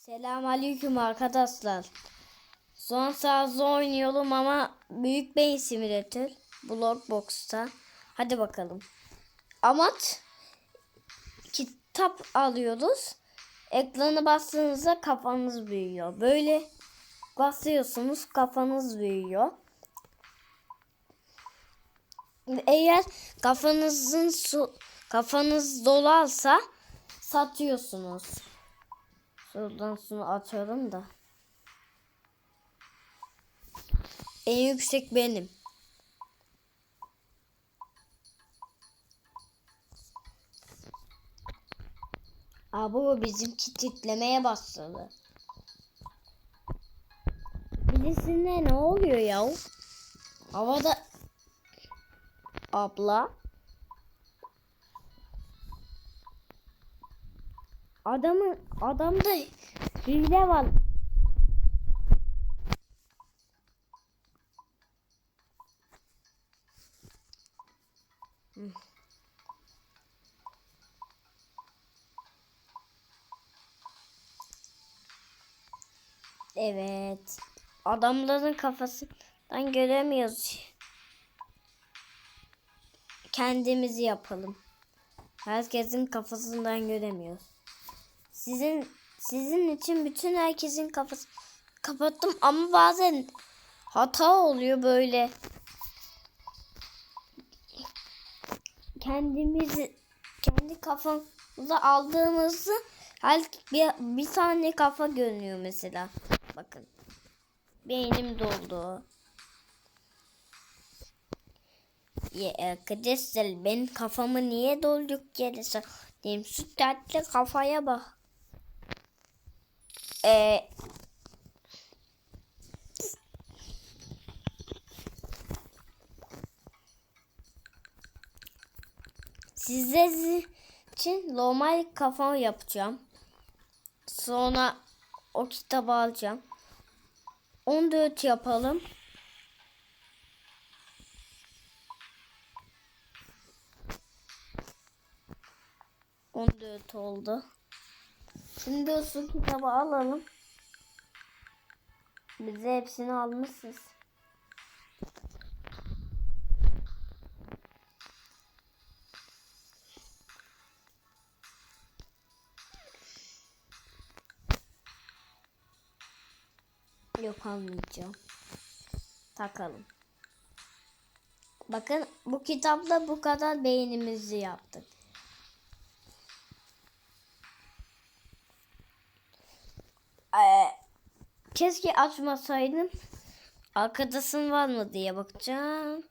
Selamünaleyküm arkadaşlar. Son sazda oynuyorum ama Büyük Beyin Simülatör Blockbox'ta. Hadi bakalım. Amaç kitap alıyoruz. Ekranı bastığınızda kafanız büyüyor. Böyle basıyorsunuz kafanız büyüyor. Eğer kafanızın su kafanız dolarsa satıyorsunuz. Şuradan şunu atıyorum da. En yüksek benim. Aa, bu bizimki titremeye başladı. Birisine ne oluyor ya? Havada abla adamın adamda hile var. Evet. Adamların kafasından göremiyoruz. Kendimizi yapalım. Herkesin kafasından göremiyoruz. Sizin sizin için bütün herkesin kafası kapattım ama bazen hata oluyor böyle. Kendimizi kendi kafamıza aldığımızı her bir, bir tane kafa görünüyor mesela. Bakın. Beynim doldu. Ya arkadaşlar ben kafamı niye dolduk yere saklayayım? Şu tatlı kafaya bak. Ee, sizler için normal kafa yapacağım. Sonra o kitabı alacağım. 14 yapalım. On dört oldu. Şimdi o su kitabı alalım. Bize hepsini almışsınız. Yok almayacağım. Takalım. Bakın bu kitapla bu kadar beynimizi yaptık. Ee, keşke açmasaydım. Arkadaşın var mı diye bakacağım.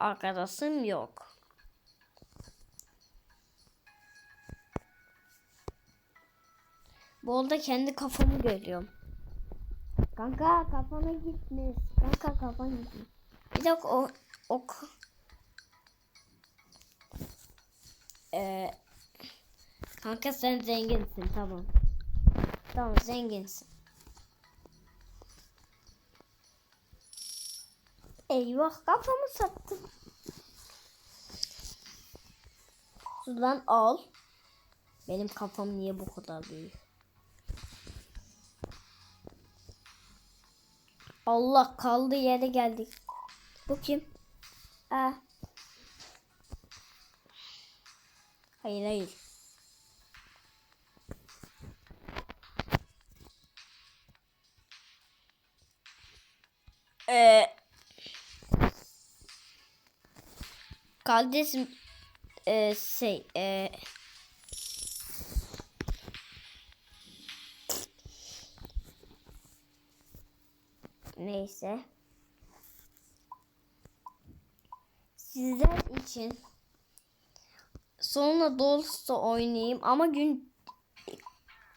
Arkadaşım yok. Bu arada kendi kafamı görüyorum. Kanka kafana gitmiş. Kanka kafan gitmiş. Bir dakika o ok. Ee, kanka sen zenginsin tamam. Tamam zenginsin. Eyvah kafamı sattım. Sudan al. Benim kafam niye bu kadar büyük? Allah kaldı yere geldik. Bu kim? Aa. Hayır hayır. Ee, kardeşim e, şey e, neyse sizler için sonra Dols'ta oynayayım ama gün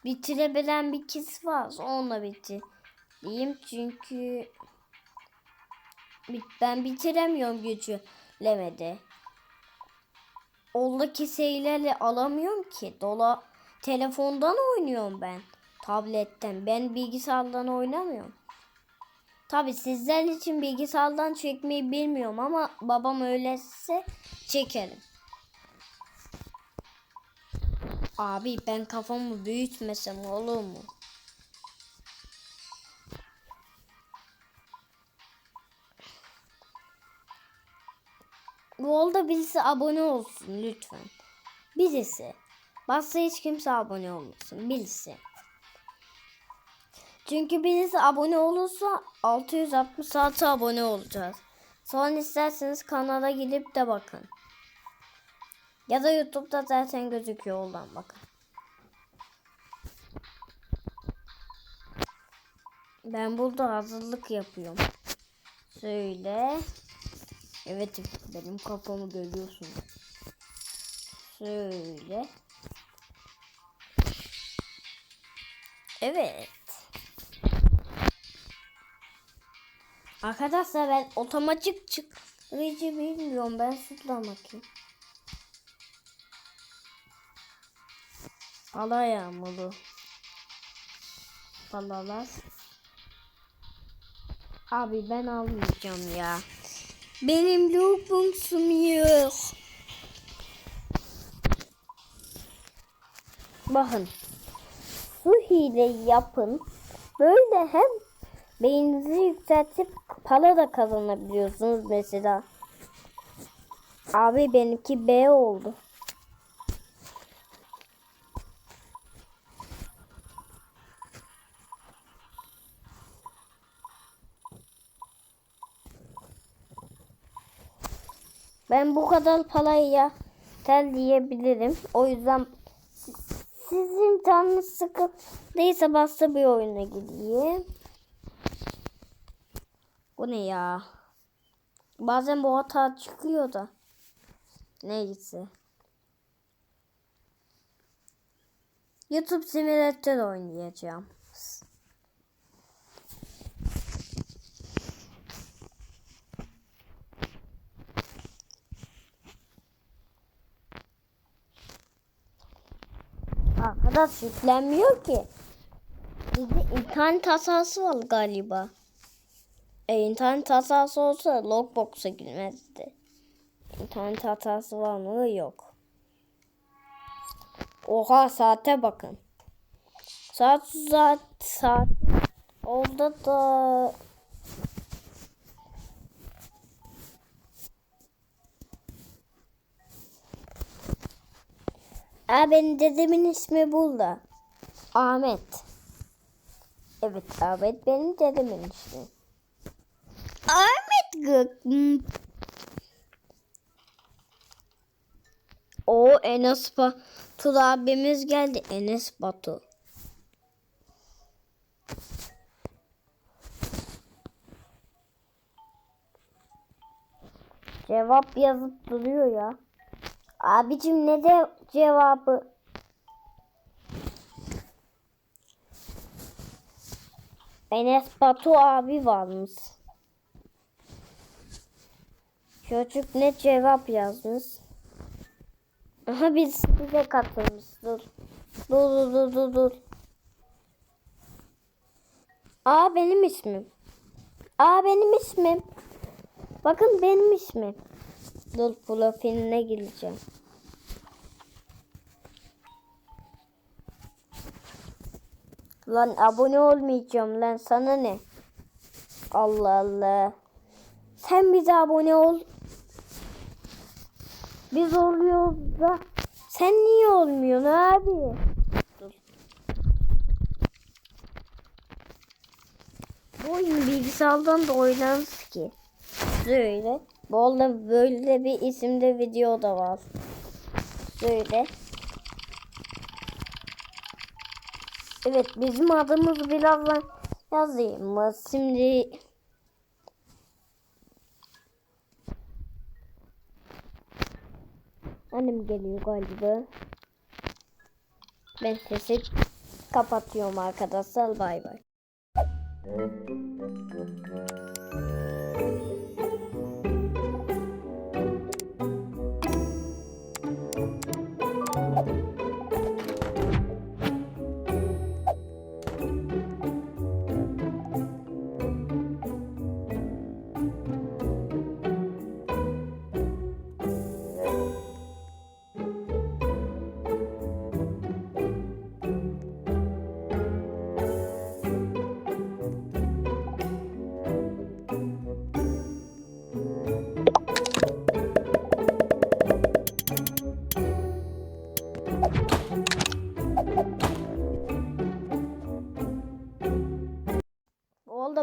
bitirebilen bir kız var onunla bitireyim çünkü Ben bitiremiyorum güçlemede. Oradaki şeylerle alamıyorum ki. Dola telefondan oynuyorum ben. Tabletten. Ben bilgisayardan oynamıyorum. Tabi sizler için bilgisayardan çekmeyi bilmiyorum ama babam öyleyse çekerim. Abi ben kafamı büyütmesem olur mu? Volda birisi abone olsun lütfen. Birisi. Başka hiç kimse abone olmasın. Birisi. Çünkü birisi abone olursa 666 abone olacağız. Sonra isterseniz kanala gidip de bakın. Ya da YouTube'da zaten gözüküyor oradan bakın. Ben burada hazırlık yapıyorum. Şöyle. Evet benim kafamı görüyorsun. Şöyle. Evet. Arkadaşlar ben otomatik çıkıcı bilmiyorum. Ben şuradan bakayım. Ala yağmuru. Palalar. Abi ben almayacağım ya. Benim loopumsum yok. Bakın. Bu hile yapın. Böyle hem beyninizi yükseltip para da kazanabiliyorsunuz mesela. Abi benimki B oldu. Ben bu kadar parayı tel diyebilirim. O yüzden si- sizin canınız sıkıldıysa başka bir oyuna gideyim. Bu ne ya? Bazen bu hata çıkıyor da. Neyse. YouTube Simulator oynayacağım. Arkadaş yüklenmiyor ki. Bizde internet hatası var galiba. E, internet hatası olsa logbox'a girmezdi. İnternet hatası var mı? Yok. Oha saate bakın. Saat saat saat oldu da Aa, dedemin ismi burada. Ahmet. Evet Ahmet benim dedemin ismi. Ahmet. Hmm. O Enes Batur abimiz geldi. Enes Batu. Cevap yazıp duruyor ya. Abicim ne de cevabı? Enes Batu abi varmış. Çocuk ne cevap yazmış? Aha biz bize katılmış. Dur. Dur dur dur dur dur. Aa benim ismim. Aa benim ismim. Bakın benim ismim. Dur profiline gireceğim. Lan abone olmayacağım lan sana ne? Allah Allah. Sen bize abone ol. Biz oluyoruz da sen niye olmuyorsun abi? Dur. Bu oyun bilgisayardan da oynanır ki. Böyle. Bu arada böyle bir isimde video da var. Böyle. Evet bizim adımız birazdan yazayım? Şimdi Annem geliyor galiba. Ben sesi kapatıyorum arkadaşlar. Bay bay.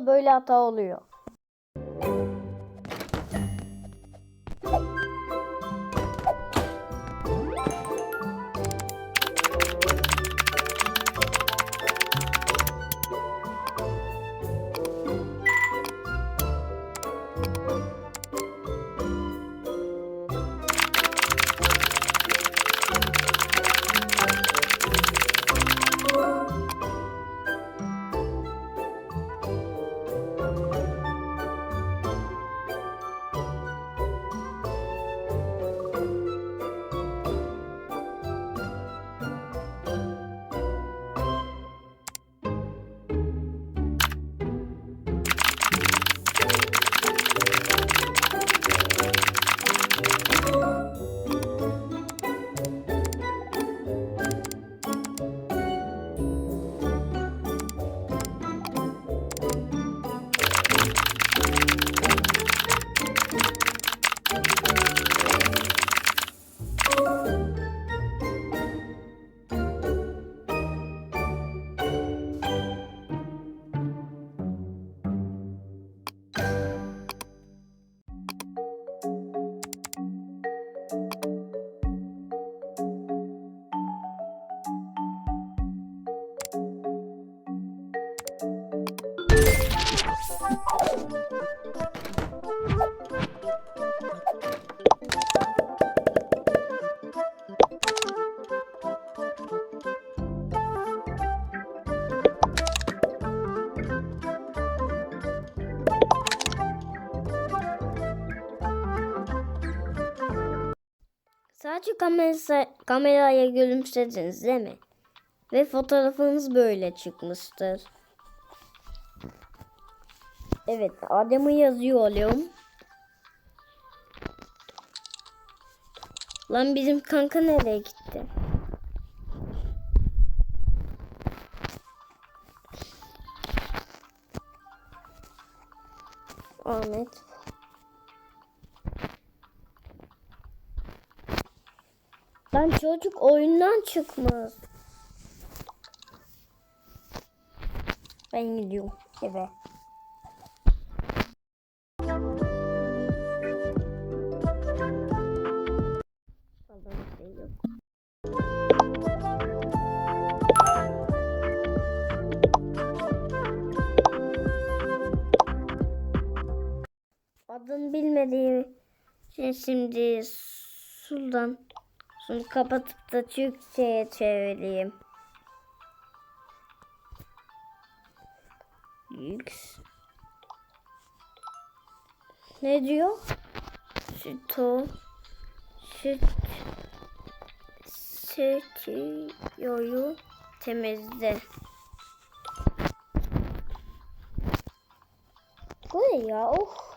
Böyle hata oluyor. Sadece kamerası, kameraya gülümsediniz değil mi? Ve fotoğrafınız böyle çıkmıştır. Evet, adımı yazıyor oluyorum. Lan bizim kanka nereye gitti? Ahmet. Lan çocuk oyundan çıkmaz. Ben gidiyorum eve. Şey. Adını bilmediğim için şimdi Sultan şunu kapatıp da Türkçe'ye çevireyim. X. Ne diyor? Süto. Süt. Sütüyoyu temizle. Bu ne ya? Oh.